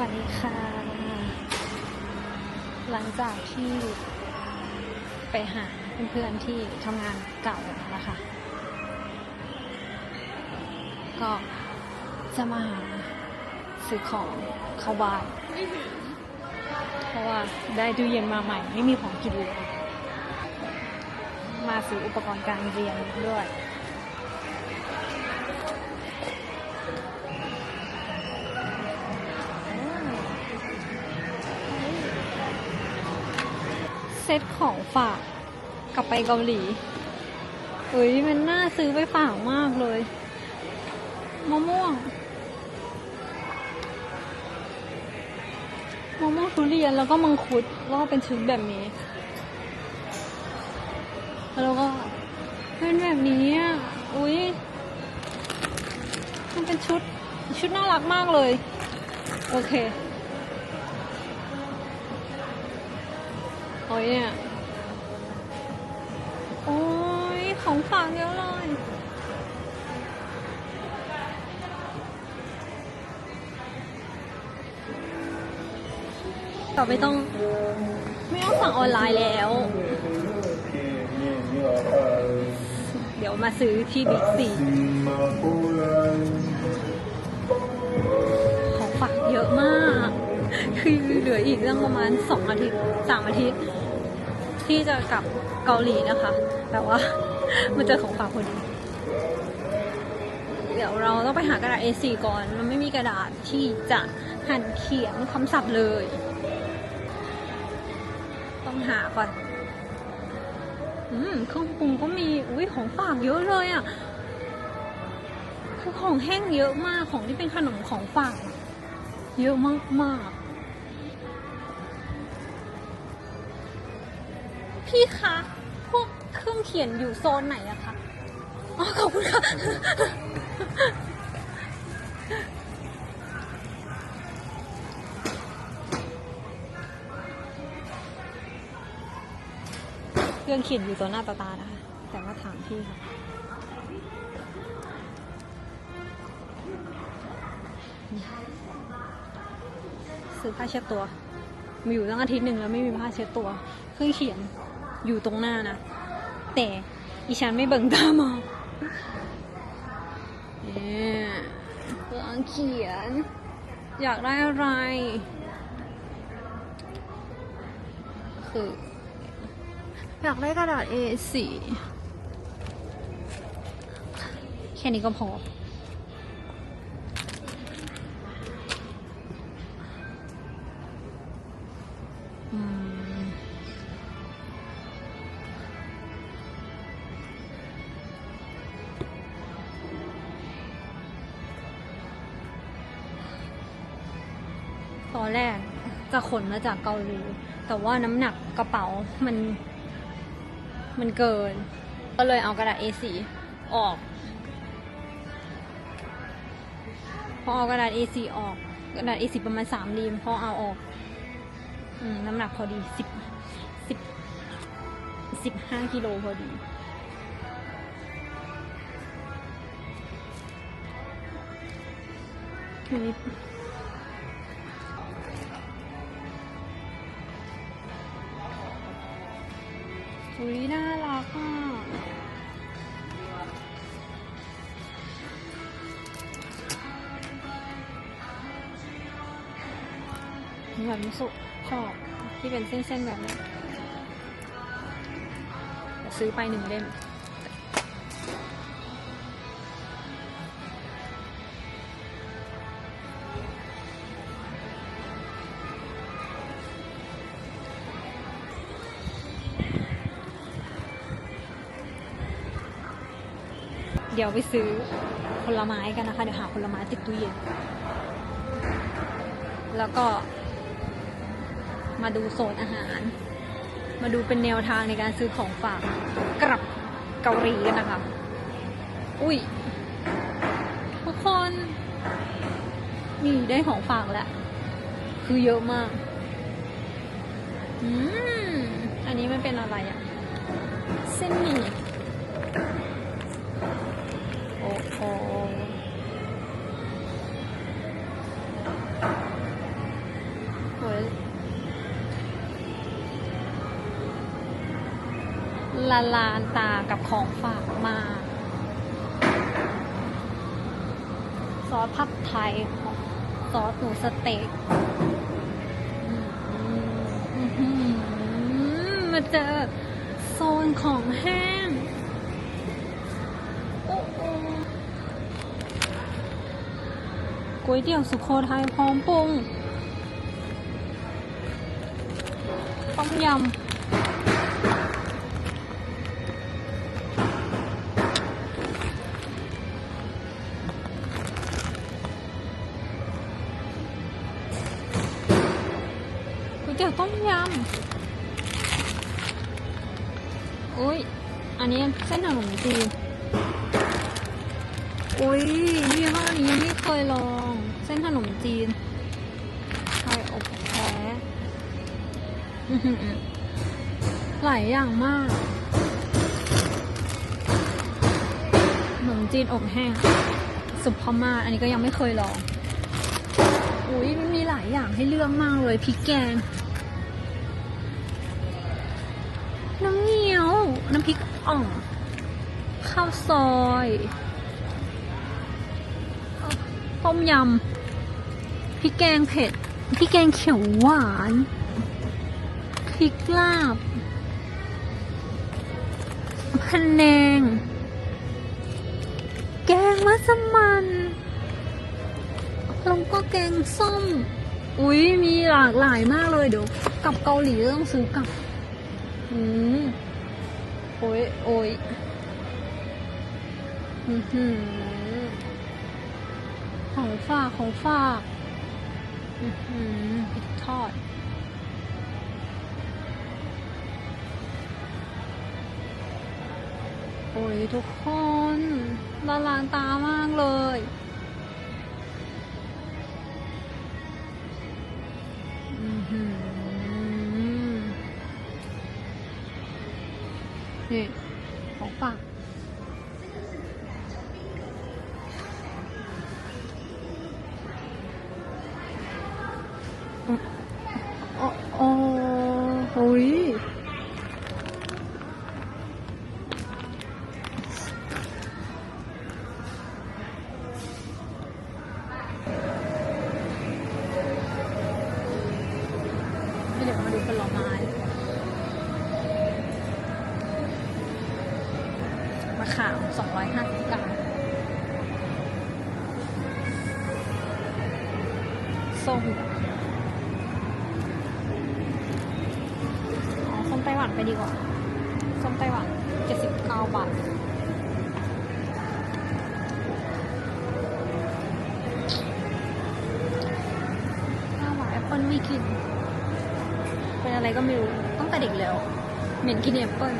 วัสดีค่ะ หลังจากที่ไปหาเพื่อนๆที่ทำงานเก่านะคะ ก็จะมาหาซื้อของเข้าบ้านเพราะว่าได้ตู้เย็นมาใหม่ ไม่มีของกินเลย มาซื้ออุปกรณ์การเรียนด้วย ซตของฝากกลับไปเกาหลีเฮ้ยมันน่าซื้อไปฝากมากเลยมะม่วงมะม่วงทุเรียนแล้วก็มังคุดแล้วก็เป็นชุดแบบนี้ แล้วก็เป็นแบบนี้อะอุ้ยมันเป็นชุดชุดน่ารักมากเลย โอเค โอ้ยเนี่ย โอ้ยของฝากเยอะเลย ต่อไปต้อง ไม่ต้องสั่งออนไลน์แล้ว เดี๋ยวมาซื้อที่บิ๊กซีของฝากเยอะมาก คือเหลืออีกเรื่องประมาณสองอาทิตย์สามอาทิตย์ ที่จะกลับเกาหลีนะคะ แต่ว่ามันเจอของฝากพอดี เดี๋ยวเราต้องไปหากระดาษ A4 ก่อน มันไม่มีกระดาษที่จะหั่นเขียนคำศัพท์เลย ต้องหาก่อน อืมเครื่องปรุงก็มี อุ้ยของฝากเยอะเลยอะ่ะคือของแห้งเยอะมากของที่เป็นขนมของฝากเยอะมากมาก พี่คะพวกเครื่องเขียนอยู่โซนไหนอะคะอ๋อขอบคุณค่ะ เครื่องเขียนอยู่ตัวหน้าตาตานะคะ แต่ว่าถามพี่ค่ะซื้อผ้าเช็ดตัว มีอยู่ตั้งอาทิตย์หนึ่งแล้วไม่มีผ้าเช็ดตัว เครื่องเขียน อยู่ตรงหน้านะ แต่อีฉันไม่เบิ่งตามองเนี่ยเครื่องเขียน อยากได้อะไร คือ อยากได้กระดาษ A4 แค่นี้ก็พออืม แรกจะขนมาจากเกาหลี แต่ว่าน้ำหนักกระเป๋ามัน มันเกิน ก็เลยเอากระดาษ A4 ออก พอเอากระดาษ A4 ออก กระดาษ A4 ประมาณสามรีมพอเอาออกอมน้ำหนักพอดีสิบสิบสิบห้ากิโลพอดีอันนี้ อุ้ยน่ารักอะแบบมิสุชอบที่เป็นเส้นๆแบบนี้ซื้อไปหนึ่งเล่ม ดี๋ยวไปซื้อผลไม้กันนะคะ เดี๋ยวหาผลไม้ติดตู้เย็น แล้วก็มาดูโซนอาหาร มาดูเป็นแนวทางในการซื้อของฝากกลับเกาหลีกันนะคะ อุ้ย ทุกคน นี่ได้ของฝากแล้ว คือเยอะมาก อืม อันนี้มันเป็นอะไรอะเส้นหมี่ โอ้โหละลานตากับของฝากมาซอสพักไทยซอสหมูสเต็กมาเจอโซนของแห้ง ก๋วยเตี๋ยวสุโขทัยพร้อมปรุงต้มยำก๋วยเตี๋ยวต้มยำอุ้ย อันนี้เส้นขนมจีน อุ้ยยี่ห้อนี้ยังไม่เคยลอง เส้นขนมจีนไข่อบแท้หลายอย่างมากขนมจีนอบแห้ง สุปพม่าอันนี้ก็ยังไม่เคยลอง อุ้ยมันมีหลายอย่างให้เลือกมากเลยพริกแกง น้ำเงี้ยว น้ำพริกอ่องข้าวซอย ต้มยำพริกแกงเผ็ดพริกแกงเขียวหวานพริกลาบพันแนง แกงมัสมั่นแล้วก็แกงส้ม อุ๊ยมีหลากหลายมากเลยเดี๋ยวกลับเกาหลีต้องซื้อกลับ อืมโอ้ยโอ้ยอือหือ ของฝากของฝากอือหือพริกทอด โอ้ยทุกคนละลานตามากเลยอือหือนี่ ส้มอ๋อส้มไต้หวันไปดีกว่า ส้มไต้หวัน79บาทข้าวหวานแอปเปิ้ลไม่กิน เป็นอะไรก็ไม่รู้ตั้งแต่เด็กแล้ว เหม็นกินแอปเปิ้ล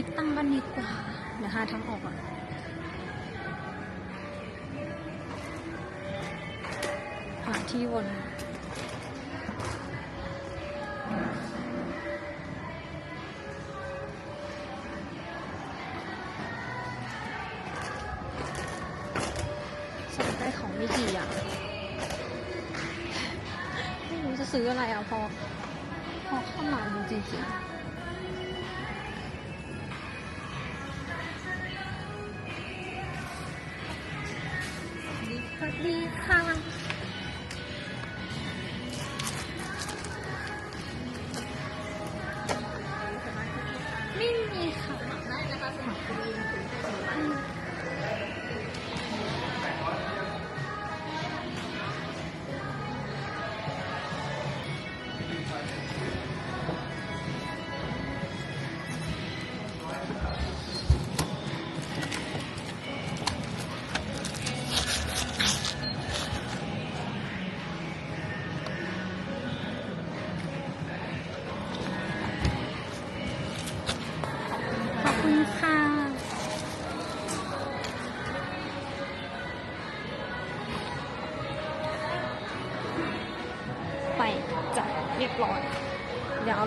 คิดตั้งค์กันดีกว่าเดี๋ยวหาทางออกก่อนหาที่วนสั่งได้ของไม่กี่อย่างไม่รู้จะซื้ออะไรอะพอ พอเข้ามาดูจริงๆ สวัสดีค่ะ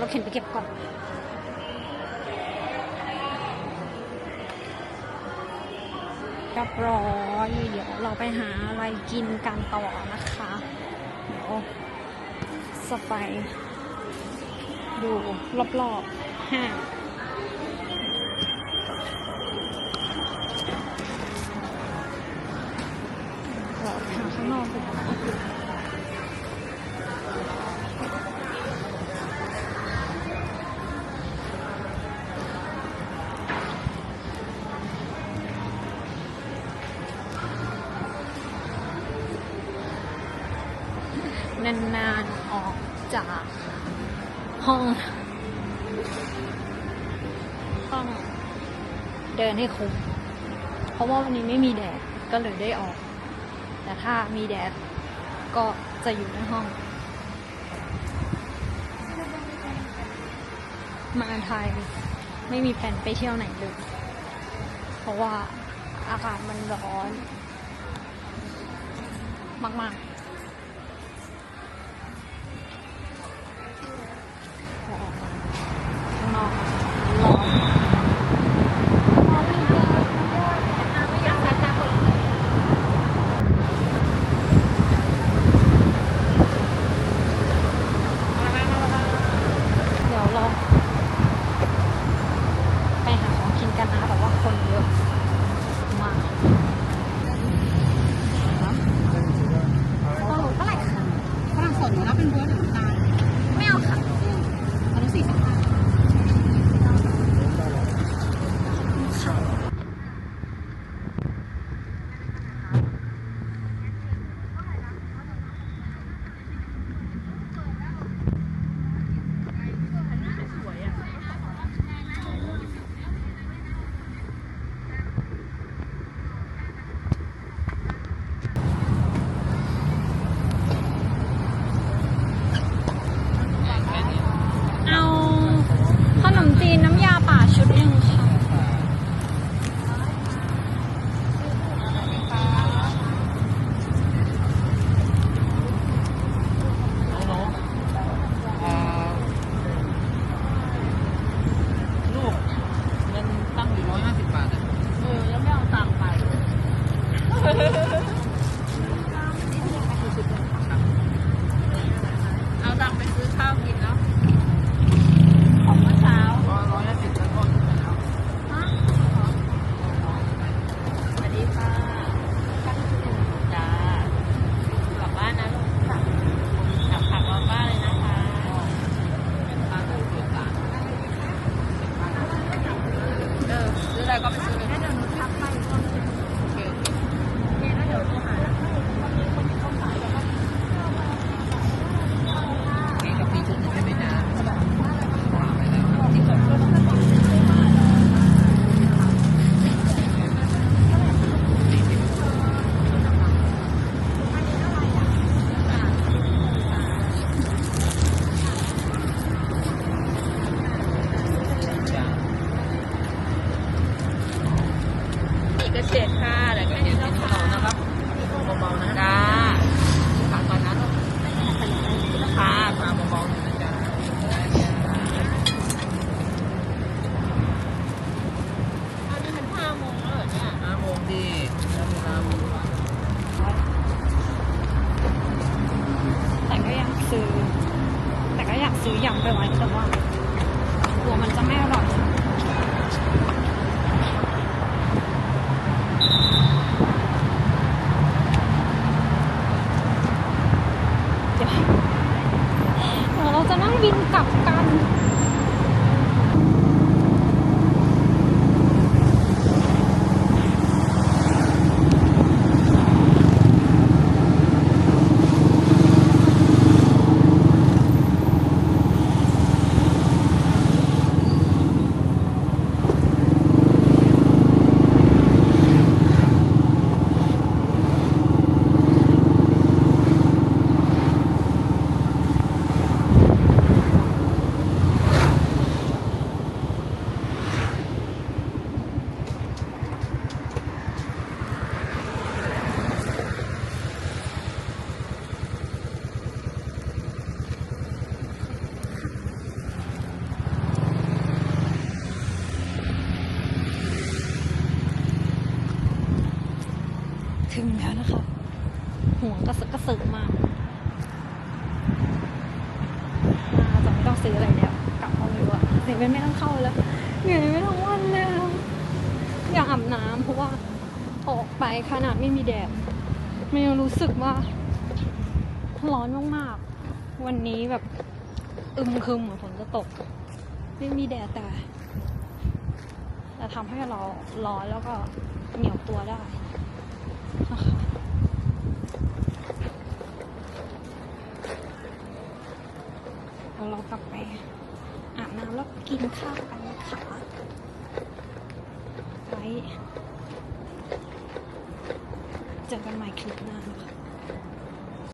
เข็นไปเก็บก่อนเรียบร้อยเดี๋ยวเราไปหาอะไรกินกันต่อนะคะเดี๋ยวสไปดูรอบๆห้า นานๆออกจากห้องห้องเดินให้คุ้มเพราะว่าวันนี้ไม่มีแดดก็เลยได้ออก แต่ถ้ามีแดดก็จะอยู่ในห้อง มาไทยไม่มีแผนไปเที่ยวไหนเลย เพราะว่าอากาศมันร้อน มาก ๆ กระสึกกระสึกมากน่าจะไม่ต้องซื้ออะไรแล้วกลับห้องดีกว่าเสียเป็นไม่ต้องเข้าแล้วเหนื่อยไม่ทั้งวันเลยอะอยากอาบน้ำเพราะว่าออกไปขนาดไม่มีแดดมันยังรู้สึกว่าร้อนมากๆ วันนี้แบบอึมครึมเหมือนฝนจะตก ไม่มีแดดแต่แต่ทำให้เราร้อนแล้วก็เหนียวตัวได้นะคะแล้ว เรากลับไปอาบน้ำแล้วกินข้าวกัน